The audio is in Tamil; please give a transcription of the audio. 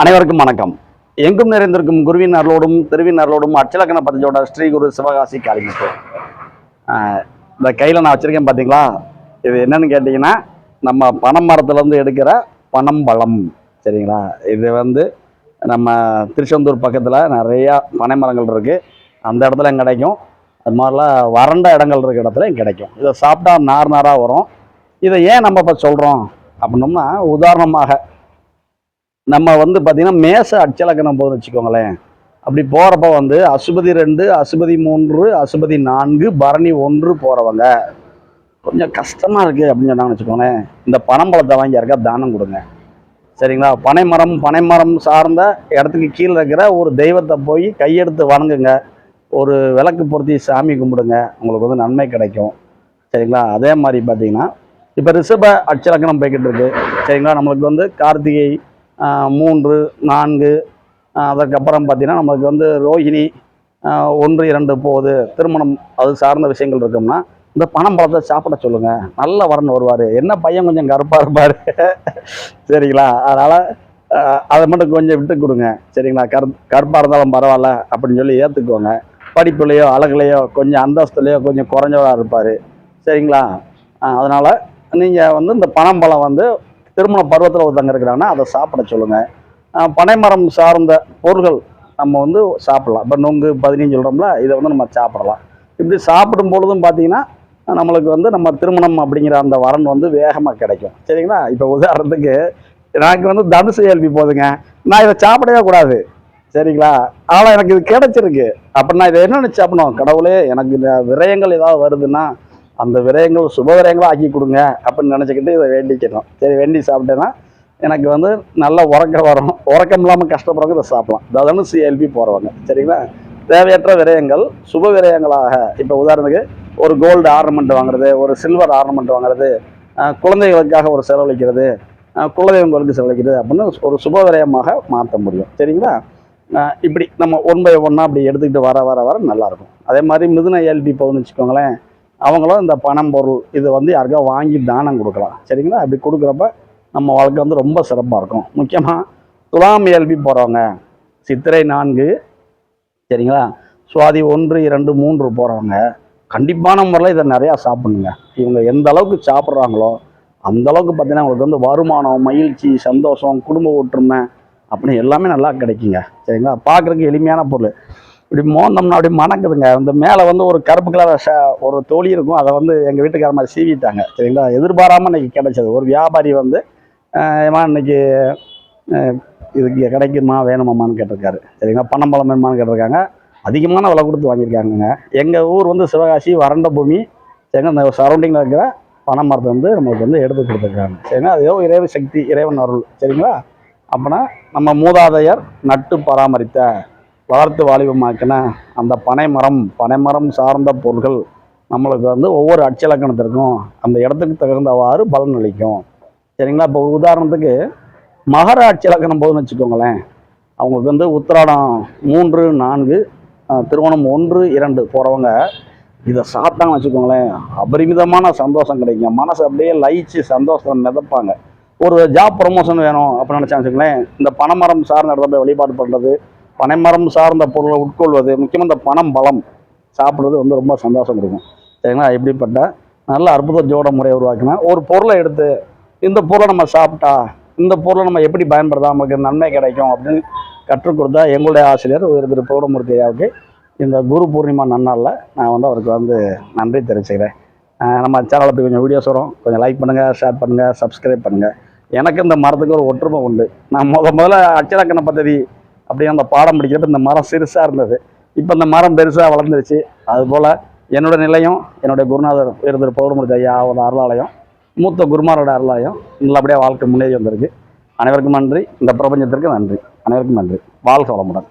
அனைவருக்கும் வணக்கம். எங்கும் நிறைந்திருக்கும் குருவின் அருளோடும் திருவின் அருளோடும் அச்சலக்கண பதிஞ்சோட ஸ்ரீ குரு சிவகாசி காளிமுத்து. இந்த கையில் நான் வச்சுருக்கேன் பார்த்தீங்களா இது என்னன்னு கேட்டிங்கன்னா நம்ம பனை மரத்துலேருந்து எடுக்கிற பனம்பழம் சரிங்களா? இது வந்து நம்ம திருச்செந்தூர் பக்கத்தில் நிறையா பனை மரங்கள் இருக்குது அந்த இடத்துல கிடைக்கும். அது மாதிரிலாம் வறண்ட இடங்கள் இருக்கிற இடத்துல கிடைக்கும். இதை சாப்பிட்டா நார் நாராக வரும். இதை ஏன் நம்ம இப்போ சொல்கிறோம் அப்படின்னோம்னா உதாரணமாக நம்ம வந்து பார்த்திங்கன்னா மேச அச்சலக்கணம் போதும் வச்சுக்கோங்களேன். அப்படி போகிறப்ப வந்து அசுபதி ரெண்டு அசுபதி மூன்று அசுபதி நான்கு பரணி ஒன்று போகிறவங்க கொஞ்சம் கஷ்டமாக இருக்குது அப்படின்னு சொன்னாங்கன்னு வச்சுக்கோங்களேன். இந்த பனம்பழத்தை வாங்கி யாருக்கா தானம் கொடுங்க. சரிங்களா? பனைமரம் பனைமரம் சார்ந்த இடத்துக்கு கீழே இருக்கிற ஒரு தெய்வத்தை போய் கையெடுத்து வணங்குங்க. ஒரு விளக்கு பொருத்தி சாமி கும்பிடுங்க. உங்களுக்கு வந்து நன்மை கிடைக்கும். சரிங்களா? அதே மாதிரி பார்த்தீங்கன்னா இப்போ ரிஷப அச்சலக்கணம் போய்கிட்டு இருக்கு. சரிங்களா? நம்மளுக்கு வந்து கார்த்திகை மூன்று நான்கு அதற்கப்புறம் பார்த்தீங்கன்னா நம்மளுக்கு வந்து ரோஹிணி ஒன்று இரண்டு போகுது. திருமணம் அது சார்ந்த விஷயங்கள் இருக்கோம்னா இந்த பணம் பழத்தை சாப்பிட சொல்லுங்கள் நல்ல வரன் வருவார். என்ன பையன் கொஞ்சம் கருப்பாக இருப்பார். சரிங்களா? அதனால் அதை மட்டும் கொஞ்சம் விட்டு கொடுங்க. சரிங்களா? கரு கருப்பாக இருந்தாலும் பரவாயில்ல அப்படின்னு சொல்லி ஏற்றுக்குவாங்க படிப்புலையோ அழகுலையோ கொஞ்சம் அந்தஸ்துலையோ கொஞ்சம் குறைஞ்சவராக இருப்பார். சரிங்களா? அதனால் நீங்கள் வந்து இந்த பனம்பழம் வந்து திருமண பருவத்தில் ஒருத்தங்க இருக்கிறாங்கன்னா அதை சாப்பிட சொல்லுங்கள் பனைமரம் சார்ந்த பொருள்கள் நம்ம வந்து சாப்பிடலாம். இப்போ நொங்கு பதினஞ்சு சொல்கிறோம்ல இதை வந்து நம்ம சாப்பிடலாம். இப்படி சாப்பிடும் பொழுதும் பார்த்தீங்கன்னா நம்மளுக்கு வந்து நம்ம திருமணம் அப்படிங்கிற அந்த வரன் வந்து வேகமாக கிடைக்கும். சரிங்களா? இப்போ உதாரணத்துக்கு எனக்கு வந்து தனுசு ஏல்பி போதுங்க. நான் இதை சாப்பிடவே கூடாது. சரிங்களா? ஆனால் எனக்கு இது கிடைச்சிருக்கு. அப்போ நான் இதை என்ன நினச்சி சாப்பிடணும்? கடவுளே எனக்கு இந்த விரயங்கள் ஏதாவது வருதுன்னா அந்த விரயங்கள் சுப விரயங்களாக ஆக்கி கொடுங்க அப்படின்னு நினச்சிக்கிட்டு இதை வேண்டிக்கணும் சரி வேண்டி சாப்பிட்டேன்னா எனக்கு வந்து நல்ல உறக்கம் வரும். உறக்கம் இல்லாமல் கஷ்டப்படுறவங்க இதை சாப்பிடலாம். அதாவது சிஎல்பி போகிறவங்க சரிங்களா? தேவையற்ற விரயங்கள் சுப விரயங்களாக இப்போ உதாரணத்துக்கு ஒரு கோல்டு ஆர்னமெண்ட் வாங்குறது ஒரு சில்வர் ஆர்னமெண்ட் வாங்குறது குழந்தைகளுக்காக ஒரு செலவழிக்கிறது குலதெய்வங்களுக்கு செலவழிக்கிறது அப்படின்னு ஒரு சுப விரயமாக மாற்ற முடியும். சரிங்களா? இப்படி நம்ம ஒன் பை ஒன்னாக அப்படி எடுத்துக்கிட்டு வர வர வர நல்லாயிருக்கும் அதே மாதிரி மிதுன எல்பி போகுதுன்னு வச்சுக்கோங்களேன். அவங்களும் இந்த பணம் பொருள் இது வந்து யாருக்கா வாங்கி தானம் கொடுக்கலாம். சரிங்களா? அப்படி கொடுக்குறப்ப நம்ம வாழ்க்கை வந்து ரொம்ப சிறப்பாக இருக்கும். முக்கியமாக துலாம் ஏல்பி போகிறவங்க சித்திரை நான்கு சரிங்களா? சுவாதி ஒன்று இரண்டு மூன்று போகிறவங்க கண்டிப்பான முறையில் இதை நிறையா சாப்பிடுங்க. இவங்க எந்த அளவுக்கு சாப்பிட்றாங்களோ அந்த அளவுக்கு பார்த்தீங்கன்னா உங்களுக்கு வந்து வருமானம் மகிழ்ச்சி சந்தோஷம் குடும்ப ஒற்றுமை அப்படின்னு எல்லாமே நல்லா கிடைக்குங்க. சரிங்களா? பார்க்குறதுக்கு எளிமையான பொருள். இப்படி மோந்தோம்னா அப்படி மணக்குதுங்க. இந்த மேலே வந்து ஒரு கருப்பு கலர் ஒரு தோழி இருக்கும். அதை வந்து எங்கள் வீட்டுக்கார மாதிரி சீவிட்டாங்க. சரிங்களா? எதிர்பாராமல் இன்னைக்கு கிடைச்சது. ஒரு வியாபாரி வந்து ஏமா இன்னைக்கு இதுக்கு கிடைக்குமா? வேணுமாமான்னு கேட்டிருக்காரு. சரிங்களா? பணம்பழம் வேணுமான்னு கேட்டிருக்காங்க. அதிகமான விலை கொடுத்து வாங்கியிருக்காங்கங்க. எங்கள் ஊர் வந்து சிவகாசி வறண்ட பூமி. சரிங்களா? இந்த சரௌண்டிங்கில் இருக்கிற பனை மரத்தை வந்து நம்மளுக்கு வந்து எடுத்து கொடுத்துருக்காங்க. சரிங்களா? அது ஏதோ இறைவன் சக்தி இறைவன் அருள். சரிங்களா? அப்போனா நம்ம மூதாதையர் நட்டு பராமரித்த வளர்த்து வாலிபமாக்கின அந்த பனைமரம் பனைமரம் சார்ந்த பொருள்கள் நம்மளுக்கு வந்து ஒவ்வொரு அச்சலக்கணத்திற்கும் அந்த இடத்துக்கு தகுந்தவாறு பலன் அளிக்கும். சரிங்களா? இப்போ உதாரணத்துக்கு மகர அச்சலக்கணம் போதுன்னு வச்சுக்கோங்களேன். அவங்களுக்கு வந்து உத்திராடம் மூன்று நான்கு திருவோணம் ஒன்று இரண்டு போகிறவங்க இதை சாப்பிட்டாங்கன்னு வச்சுக்கோங்களேன். அபரிமிதமான சந்தோஷம் கிடைக்கும். மனசு அப்படியே லயிச்சு சந்தோஷம் மிதப்பாங்க. ஒரு ஜாப் ப்ரொமோஷன் வேணும் அப்படின்னு நினச்சாங்க வச்சுக்கோங்களேன். இந்த பணமரம் சார்ந்த இடத்துல போய் வழிபாடு பண்ணுறது பனைமரம் சார்ந்த பொருளை உட்கொள்வது முக்கியமாக இந்த பணம் பலம் சாப்பிட்றது வந்து ரொம்ப சந்தோஷம் கொடுக்கும். சரிங்களா? இப்படிப்பட்ட நல்ல அற்புத ஜோட முறையை உருவாக்கினா ஒரு பொருளை எடுத்து இந்த பொருளை நம்ம சாப்பிட்டா இந்த பொருளை நம்ம எப்படி பயன்படுத்தா நமக்கு நன்மை கிடைக்கும் அப்படின்னு கற்றுக் கொடுத்தா எங்களுடைய ஆசிரியர் உயர் திரு பௌடமூர்த்தி ஐயாவுக்கு இந்த குரு பூர்ணிமா நன்னாளில் நான் வந்து அவருக்கு வந்து நன்றி தெரிவிச்சுக்கிறேன். நம்ம சேனலுக்கு கொஞ்சம் வீடியோஸ் வரும். கொஞ்சம் லைக் பண்ணுங்கள் ஷேர் பண்ணுங்கள் சப்ஸ்கிரைப் பண்ணுங்கள் எனக்கு இந்த மரத்துக்கு ஒரு ஒற்றுமை உண்டு. நான் முத முதல்ல அச்சலக்கண பദ്ധதி அப்படியே அந்த பாடம் படிக்கிறப்ப இந்த மரம் சிறுசாக இருந்தது. இப்போ இந்த மரம் பெருசாக வளர்ந்துருச்சு. அதுபோல் என்னோட நிலையம் என்னுடைய குருநாதர் இருந்த திரு ஐயாவோட ஐயா அருளாலயம் மூத்த குருமாரோட அருளாலயம் நல்லபடியாக வாழ்க்கை முன்னேறி வந்திருக்கு. அனைவருக்கும் நன்றி. இந்த பிரபஞ்சத்திற்கு நன்றி. அனைவருக்கும் நன்றி. வாழ்க வளமுடன்.